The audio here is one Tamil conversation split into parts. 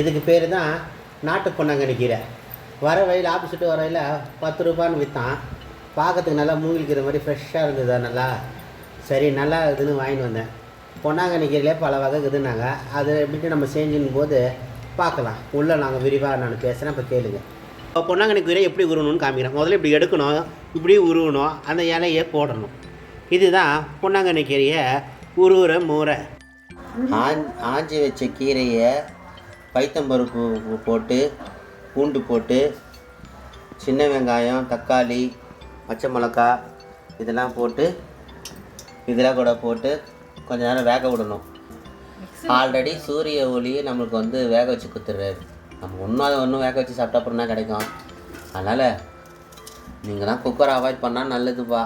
இதுக்கு பேர் தான் நாட்டு பொன்னாங்கண்ணி கீரை. வர வழியில் ஆப்போசிட்டு வர வழியில் பத்து ரூபான்னு விற்றான் பார்க்கறதுக்கு நல்லா மூங்கிலிக்கிற மாதிரி ஃப்ரெஷ்ஷாக இருந்தது நல்லா. சரி நல்லா இருக்குதுன்னு வாங்கிட்டு வந்தேன். பொன்னாங்கண்ணி கீரையிலே பல வகை இருக்குதுன்னாங்க. அதை எப்படி நம்ம செஞ்சுன்னு போது பார்க்கலாம். உள்ளே நாங்கள் விரிவாக நான் பேசுகிறேன் இப்போ கேளுங்க. இப்போ பொன்னாங்கண்ணி கீரை எப்படி உருவணும்னு காமிக்கிறேன். முதல்ல இப்படி எடுக்கணும் இப்படி உருவணும் அந்த இலையை போடணும். இதுதான் பொன்னாங்கண்ணி கீரையை உருவுற மூரை ஆஞ்சி வச்ச கீரையை பைத்தம்பருப்பு போட்டு பூண்டு போட்டு சின்ன வெங்காயம் தக்காளி பச்சை மிளகா இதெல்லாம் போட்டு இதெல்லாம் கூட போட்டு கொஞ்ச நேரம் வேக விடணும். ஆல்ரெடி சூரிய ஒளியை நம்மளுக்கு வந்து வேக வச்சு கொடுத்துட்றாரு நம்ம ஒன்றும் அதை ஒன்றும் வேக வச்சு சாப்பிட்டா அப்புறம் தான் கிடைக்கும்? அதனால் நீங்கள் தான் குக்கரை அவாய்ட் பண்ணால் நல்லதுப்பா.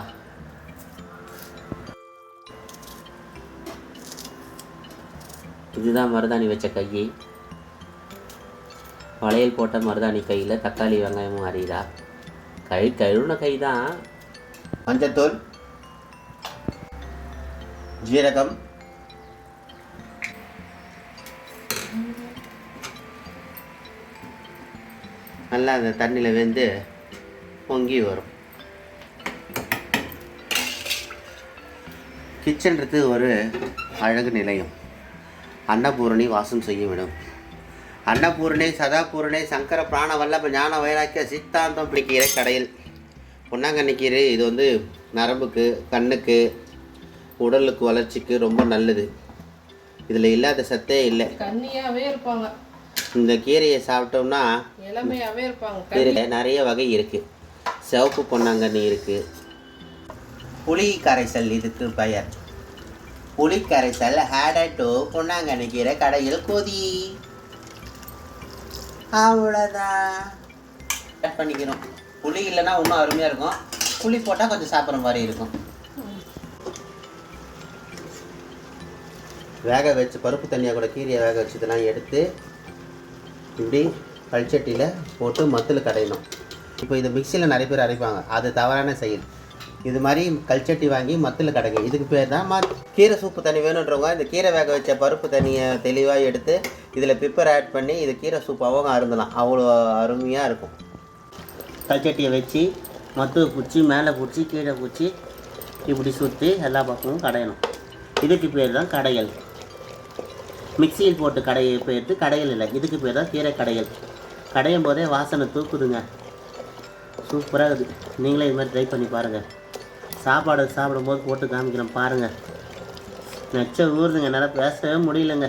இதுதான் மருதாணி வச்ச கை வளையல் போட்ட மருதாணி கையில் தக்காளி வெங்காயமும் அறியுதா கை கழுவுன கை தான் மஞ்சத்தூள் ஜீரகம் நல்லா அந்த தண்ணியில் வெந்து பொங்கி வரும். கிச்சன்றது ஒரு அழகு நிலையம். அன்னபூரணி வாசம் செய்யும் விடும். அன்னபூரணி சதாபூரணி சங்கர பிராண வல்லப ஞான வைராக்கிய சித்தாந்தம் பிடிக்கிற கடையில். பொன்னாங்கண்ணி கீரை இது வந்து நரம்புக்கு கண்ணுக்கு உடலுக்கு வளர்ச்சிக்கு ரொம்ப நல்லது. இதில் இல்லாத சத்தே இல்லை. கன்னியாவே இருப்பாங்க. இந்த கீரையை சாப்பிட்டோம்னா இளமையாவே இருப்பாங்க. நிறைய வகை இருக்குது சிவப்பு பொன்னாங்கண்ணி இருக்குது புளி கரைசல் இதுக்கு பெயர். புளி கரைசல் ஆடட் டு பொன்னாங்கண்ணி கீரை கடையில் கொதி. அவ்வளோதான் ஆட் பண்ணிக்கிறோம். புளி இல்லைன்னா இன்னும் அருமையாக இருக்கும். புளி போட்டால் கொஞ்சம் சாப்பிட்ற மாதிரி இருக்கும். வேக வச்சு பருப்பு தண்ணியாக கூட கீரையை வேக வச்சதெல்லாம் எடுத்து இப்படி கல்ச்சட்டியில் போட்டு மத்தில் கடையணும். இப்போ இது மிக்சியில் நிறைய பேர் அரைப்பாங்க. அது தவறான செயல். இது மாதிரி கல்ச்சட்டி வாங்கி மத்தில் கடைங்க. இதுக்கு பேர் தான் கீரை சூப்பு தண்ணி வேணுன்றவங்க இந்த கீரை வேக வச்ச பருப்பு தண்ணியை தெளிவாக எடுத்து இதில் பிப்பர் ஆட் பண்ணி இது கீரை சூப்பாகவும் அருந்தலாம். அவ்வளோ அருமையாக இருக்கும். கல்ச்சட்டியை வச்சு மத்து பிடிச்சி மேலே பிடிச்சி கீழே பிடிச்சி இப்படி சுற்றி எல்லா பக்கமும் கடையணும். இதுக்கு பேர் தான் கடையல். மிக்சியில் போட்டு கடையை போயிட்டு கடையல் இல்லை. இதுக்கு பேர் தான் கீரை கடையல். கடையும் போதே வாசனை தூக்குதுங்க. சூப்பராக இருக்குது. நீங்களே இது மாதிரி ட்ரை பண்ணி பாருங்கள் சாப்பாடு சாப்பிடும்போது போட்டு காமிக்கிறேன் பாருங்கள் நச்ச ஊறுதுங்க என்னால் பேசவே முடியலங்க.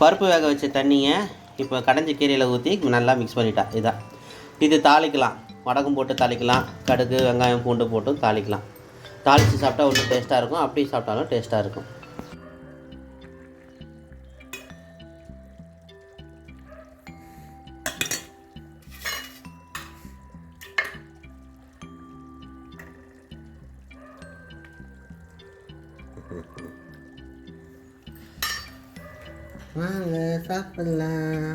பருப்பு வேக வச்ச தண்ணியை இப்போ கடைஞ்ச கீரையில் ஊற்றி நல்லா மிக்ஸ் பண்ணிட்டா இதான் இது தாளிக்கலாம். வடகம் போட்டு தாளிக்கலாம். கடுகு வெங்காயம் பூண்டு போட்டும் தாளிக்கலாம். தாளித்து சாப்பிட்டா ஒன்றும் டேஸ்ட்டாக இருக்கும். அப்படி சாப்பிட்டாலும் டேஸ்ட்டாக இருக்கும். வாங்க சாப்பிடலாம்